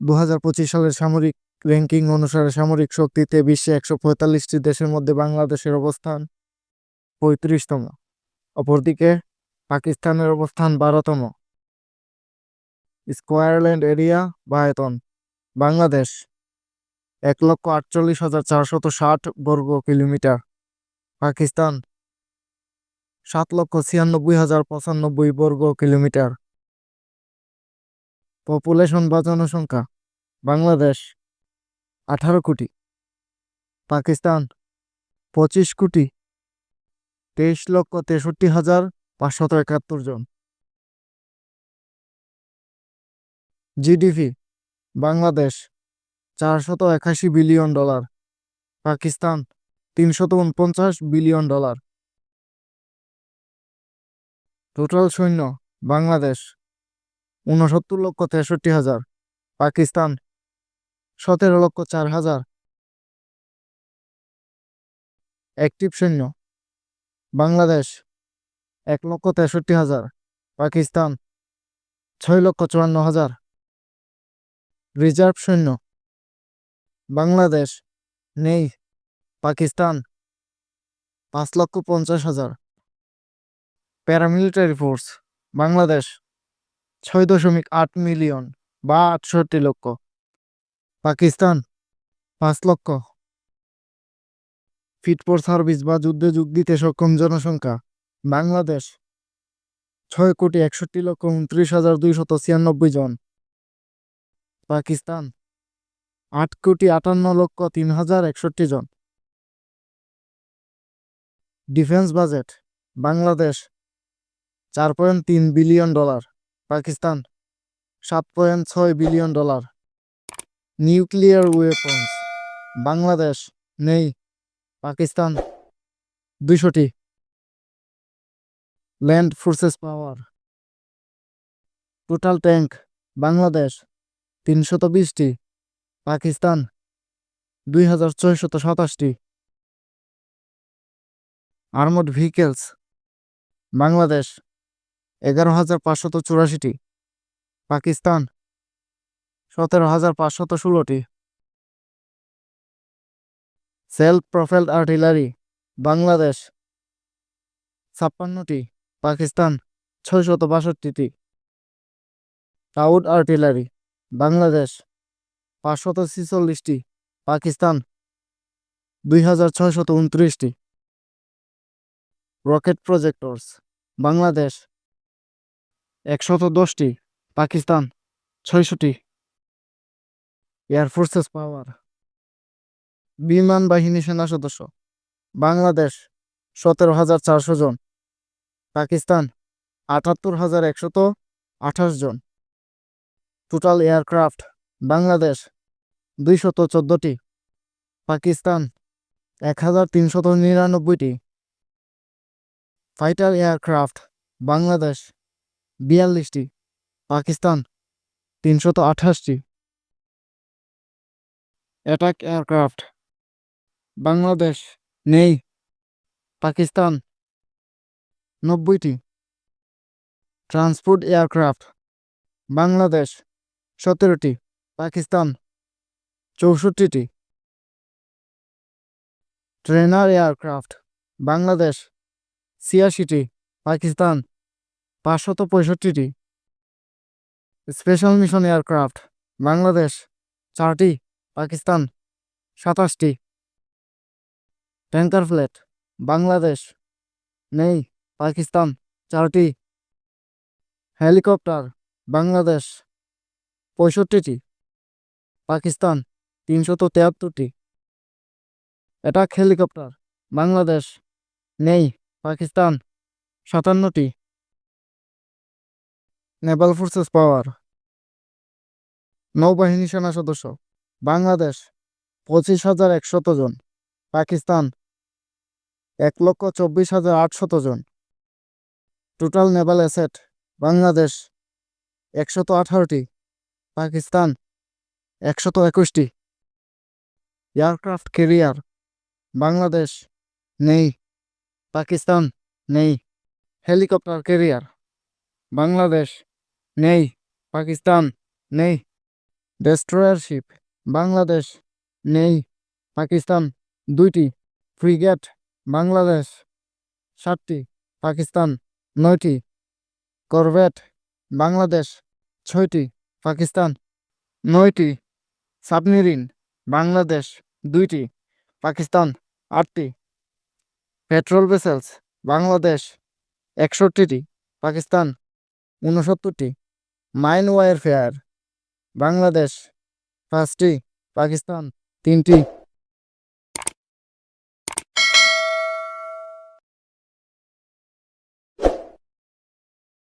দু হাজার পঁচিশ সালের সামরিক র্যাঙ্কিং অনুসারে সামরিক শক্তিতে বিশ্বে একশো পঁয়তাল্লিশটি দেশের মধ্যে বাংলাদেশের অবস্থান পঁয়ত্রিশতম। অপরদিকে পাকিস্তানের অবস্থান বারোতম। স্কোয়ারল্যান্ড এরিয়া বা আয়তন বাংলাদেশ, এক লক্ষ আটচল্লিশ হাজার চারশত ষাট বর্গ কিলোমিটার। পাকিস্তান, সাত লক্ষ ছিয়ানব্বই হাজার পঁচানব্বই বর্গ কিলোমিটার। পপুলেশন বা জনসংখ্যা, বাংলাদেশ আঠারো কোটি, পাকিস্তান পঁচিশ কোটি, তেইশ লক্ষ তেষট্টি হাজার পাঁচশত একাত্তর জন। জিডিপি বাংলাদেশ চারশত একাশি বিলিয়ন ডলার, পাকিস্তান তিনশত উনপঞ্চাশ বিলিয়ন ডলার। টোটাল সৈন্য, বাংলাদেশ ঊনসত্তর লক্ষ তেষট্টি হাজার। পাকিস্তান, সতেরো লক্ষ চার হাজার। অ্যাক্টিভ সৈন্য, বাংলাদেশ, এক লক্ষ তেষট্টি হাজার। পাকিস্তান, ছয় লক্ষ চুয়ান্ন হাজার। রিজার্ভ সৈন্য, বাংলাদেশ, নেই। পাকিস্তান, পাঁচ লক্ষ পঞ্চাশ হাজার। Paramilitary force, Bangladesh. ছয় দশমিক আট মিলিয়ন বা আটষট্টি লক্ষ। পাকিস্তান, পাঁচ লক্ষ। ফিট ফর সার্ভিস বা যুদ্ধে যোগ দিতে সক্ষম জনসংখ্যা, বাংলাদেশ, ছয় কোটি একষট্টি লক্ষ উনত্রিশ হাজার দুইশত ছিয়ানব্বই জন। পাকিস্তান, আট কোটি আটান্ন লক্ষ তিন হাজার একষট্টি জন। ডিফেন্স বাজেট বাংলাদেশ, চার পয়েন্ট তিন বিলিয়ন ডলার পাকিস্তান, সাত পয়েন্ট ছয় billion dollar. Nuclear weapons Bangladesh, নেই, Pakistan, দুইশোটি। Land forces power total tank Bangladesh, তিনশত বিশটি। পাকিস্তান, দুই হাজার ছয়শত সাতাশটি। আর্মড ভেহিকেলস বাংলাদেশ এগারো হাজার পাঁচশত চুরাশিটি। পাকিস্তান, সতেরো হাজার পাঁচশত ষোলোটি। সেলফ প্রোফাইলড আর্টিলারি, বাংলাদেশ, ছাপ্পান্নটি। পাকিস্তান, ছয়শত বাষট্টিটি। টাউড আর্টিলারি, বাংলাদেশ, পাঁচশত ছিচল্লিশটি। পাকিস্তান, দুই হাজার ছয়শত উনত্রিশটি। রকেট প্রজেক্টরস, বাংলাদেশ একশত দশটি, পাকিস্তান ছয়শটি। এয়ারফোর্সেস পাওয়ার। বিমান বাহিনী সেনা সদস্য। বাংলাদেশ সতেরো হাজার চারশো জন। পাকিস্তান আটাত্তর হাজার একশত আঠাশ জন। টোটাল এয়ারক্রাফট বাংলাদেশ দুইশত চোদ্দটি। পাকিস্তান এক হাজার তিনশত নিরানব্বইটি। ফাইটার এয়ারক্রাফট বাংলাদেশ বিয়াল্লিশটি, পাকিস্তান তিনশত আঠাশটি। অ্যাটাক এয়ারক্রাফট বাংলাদেশ নেই, পাকিস্তান নব্বইটি। ট্রান্সপোর্ট এয়ারক্রাফট বাংলাদেশ সতেরোটি, পাকিস্তান চৌষট্টিটি। ট্রেনার এয়ারক্রাফট বাংলাদেশ ছিয়াশিটি, পাকিস্তান পাঁচশত পঁয়ষট্টিটি। স্পেশাল মিশন এয়ারক্রাফট, বাংলাদেশ, চারটি, পাকিস্তান, সাতাশটি। ট্যাঙ্কার ফ্লেট, বাংলাদেশ, নেই, পাকিস্তান, চারটি। হেলিকপ্টার, বাংলাদেশ, পঁয়ষট্টিটি। পাকিস্তান, তিনশত তেয়াত্তরটি। অ্যাটাক হেলিকপ্টার, বাংলাদেশ, নেই, পাকিস্তান, সাতান্নটি। নেভাল ফোর্সেস পাওয়ার নৌবাহিনী সেনা সদস্য, বাংলাদেশ পঁচিশ হাজার একশত জন, পাকিস্তান এক লক্ষ চব্বিশ হাজার আটশত জন। টোটাল নেভাল অ্যাসেট বাংলাদেশ একশত আঠারোটি, পাকিস্তান একশত একুশটি। এয়ারক্রাফট ক্যারিয়ার বাংলাদেশ নেই, পাকিস্তান নেই। হেলিকপ্টার ক্যারিয়ার বাংলাদেশ নেই, পাকিস্তান নেই ডেস্ট্রয়ার শিপ বাংলাদেশ নেই, পাকিস্তান দুইটি ফ্রিগেট বাংলাদেশ সাতটি, পাকিস্তান নয়টি করভেট বাংলাদেশ ছয়টি, পাকিস্তান নয়টি সাবমেরিন বাংলাদেশ দুইটি, পাকিস্তান আটটি পেট্রোল ভেসেলস বাংলাদেশ একষট্টিটি, পাকিস্তান ঊনসত্তরটি মাইন ওয়ারফেয়ার বাংলাদেশ পাঁচটি পাকিস্তান তিনটি।